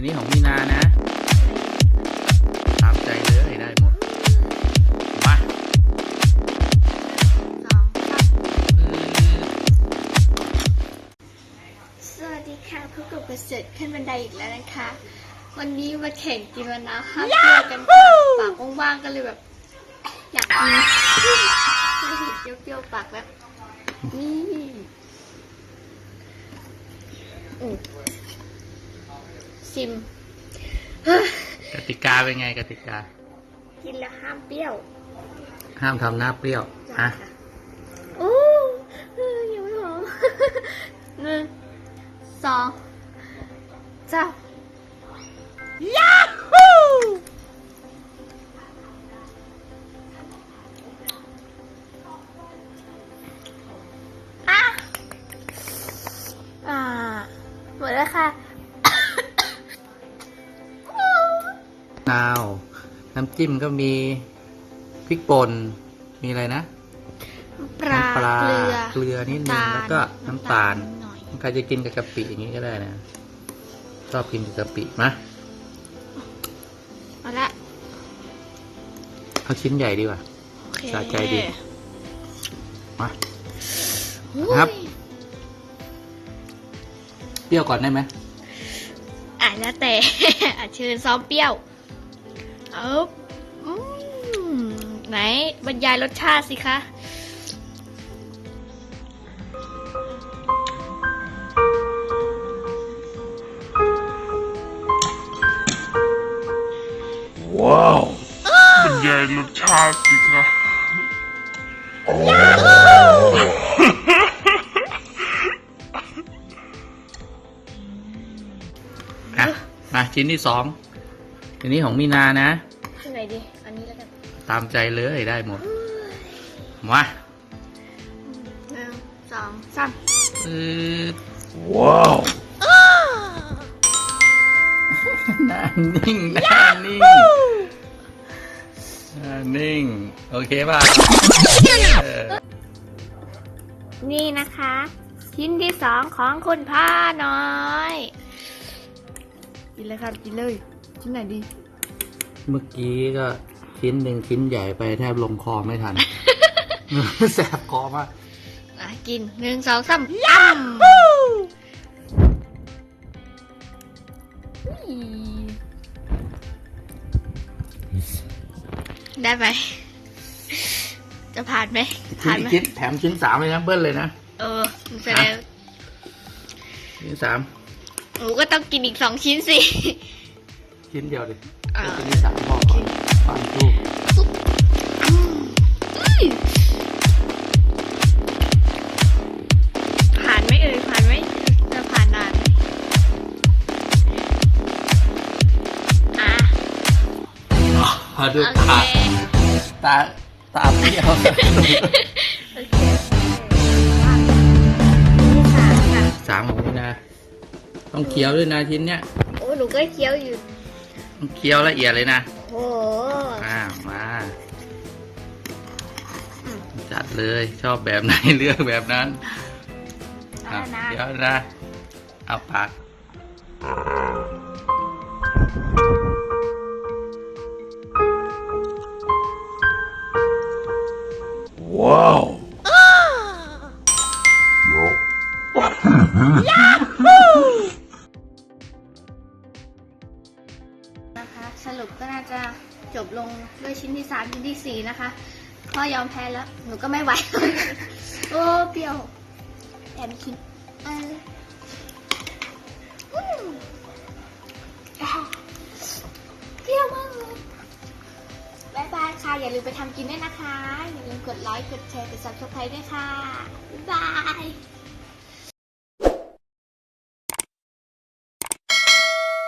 ทีนี้ของมีนานะ ตามใจเลยได้หมด มาสองสามอืมสวัสดีค่ะพบกับกระเสริฐขึ้นบันไดอีกแล้วนะคะ วันนี้มาแข่งกินมะนาวห้ามเปรี้ยวกันค่ะปากว่างๆก็เลยแบบ อยากกินไม่เห็นเปรี้ยวๆปากแบบนี่อืม ชิมกติกาเป็นไงกติกา กินแล้วห้ามเปรี้ยว ห้ามทำหน้าเปรี้ยวฮะโอ้เออยังไม่หอมหนึ่งสองสามยาฮูอะอ่าหมดแล้วค่ะ นาว น้ำจิ้มก็มีพริกป่นมีอะไรนะปลาน้ำปลาเกลือเกลือนิดนึงแล้วก็น้ำตาลหน่อยใครจะกินกับกะปิอย่างนี้ก็ได้นะชอบกินกับกะปิมะเอาละเอาชิ้นใหญ่ดีกว่าโอเคสะใจดีมาอุ้ยครับเปรี้ยวก่อนได้ไหมอะแล้วแต่อะเชิญซ้อมเปรี้ยว เอาอืมไหนบรรยายรสชาติสิคะบรรยายรสชาติสิคะอะมาชิ้นที่สอง ทีนี้ของมีนานะ ที่ไหนดีอันนี้แล้วกันตามใจเลยได้หมดมาหนึ่งสองสามอือว้าวหน้านิ่งหน้านิ่งหน้านิ่ง โอเคป่ะเออนี่นะคะ ชิ้นที่สองของคุณพ่อน้อย กินเลยครับกินเลย ชิ้นไหนดี เมื่อกี้ก็ชิ้นหนึ่งชิ้นใหญ่ไปแทบลงคอไม่ทัน แสบคอมากอะกินหนึ่งสองสามย้ำได้ไหม จะผ่านไหมชิ้ผ่านนไหมชิ้นแถมชิ้นสามเลยนะเบิ้ลเลยนะ เออแสดงชิ้นสามหนูก็ต้องกินอีกสองชิ้นสิ ชิ้นเดียวดิอ่าชิ้นที่สามพอก่อนฟังทูกอุ้ยผ่านไหมเอ่ยผ่านไหมจะผ่านด่านไหมอะพอดูโอเค ตาตาตาเปรี้ยวโอเคที่สามค่ะสามของพี่นาต้องเคี้ยวด้วยนะชิ้นเนี้ย โอ้หนูก็เคี้ยวอยู่ ต้องเคี้ยวละเอียดเลยนะโอ้โหอ่ามาอืมจัดเลยชอบแบบไหนเลือกแบบนั้นเอาอะละนะเดี๋ยวนะ เอาปากว้าว จบลงด้วยชิ้นที่สามชิ้นที่สี่นะคะพ่อยอมแพ้แล้ว หนูก็ไม่ไหว โอ้เปรี้ยวแถมชิ้นเอออืมอะเปรี้ยวมากเลยบายบายค่ะ อย่าลืมไปทำกินด้วยนะคะ อย่าลืมกดไลค์ กดแชร์ กด subscribe ด้วยค่ะ บ๊ายบาย